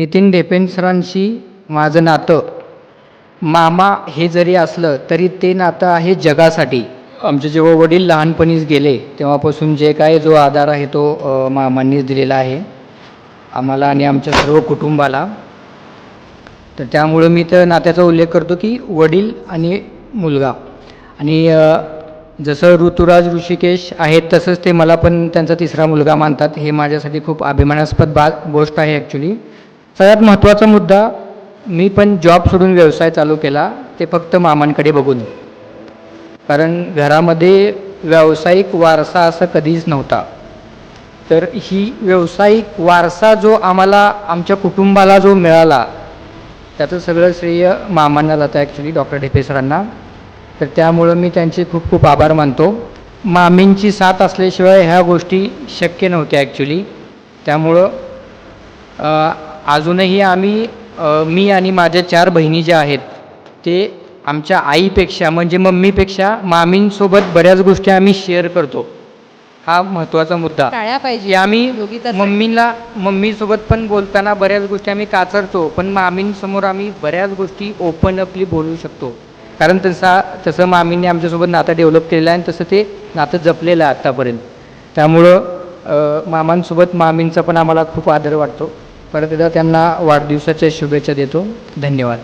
नितीन ढेपेन सरांशी माझं नातं. मामा हे जरी असलं तरी ते नातं आहे जगासाठी. आमचे जेव्हा वडील लहानपणीच गेले तेव्हापासून जे काय जो आधार आहे तो अ, मामांनीच दिलेला आहे. आम्हाला आणि आमच्या सर्व कुटुंबाला. तर त्यामुळं मी तर नात्याचा उल्लेख करतो की वडील आणि मुलगा. आणि अ, जसं ऋतुराज ऋषिकेश आहेत तसंच ते मला पण त्यांचा तिसरा मुलगा मानतात. हे माझ्यासाठी खूप अभिमानास्पद बा गोष्ट आहे ॲक्च्युली सगळ्यात महत्त्वाचा मुद्दा मी पण जॉब सोडून व्यवसाय चालू केला ते फक्त मामांकडे बघून. कारण घरामध्ये व्यावसायिक वारसा असं कधीच नव्हता. तर ही व्यावसायिक वारसा जो आम्हाला आमच्या कुटुंबाला जो मिळाला त्याचं सगळं श्रेय मामांना जातं ॲक्च्युली डॉक्टर ढेपे सरांना. तर त्यामुळं मी त्यांचे खूप खूप आभार मानतो. मामींची साथ असल्याशिवाय ह्या गोष्टी शक्य नव्हत्या ॲक्च्युली त्यामुळं अजूनही आम्ही मी आणि माझ्या चार बहिणी ज्या आहेत ते आमच्या आईपेक्षा म्हणजे मम्मीपेक्षा मामींसोबत बऱ्याच गोष्टी आम्ही शेअर करतो. हा महत्त्वाचा मुद्दा. टाळ्या पाहिजे. आम्ही मम्मीला मम्मीसोबत पण बोलताना बऱ्याच गोष्टी आम्ही काचरतो पण मामींसमोर आम्ही बऱ्याच गोष्टी ओपन अपली बोलू शकतो. कारण तसा तसं मामींनी आमच्यासोबत नातं डेव्हलप केलेलं आहे आणि तसं ते नातं जपलेलं आहे आत्तापर्यंत त्यामुळं मामांसोबत मामींचा पण आम्हाला खूप आदर वाटतो. परत एकदा त्यांना वाढदिवसाच्या शुभेच्छा देतो. धन्यवाद.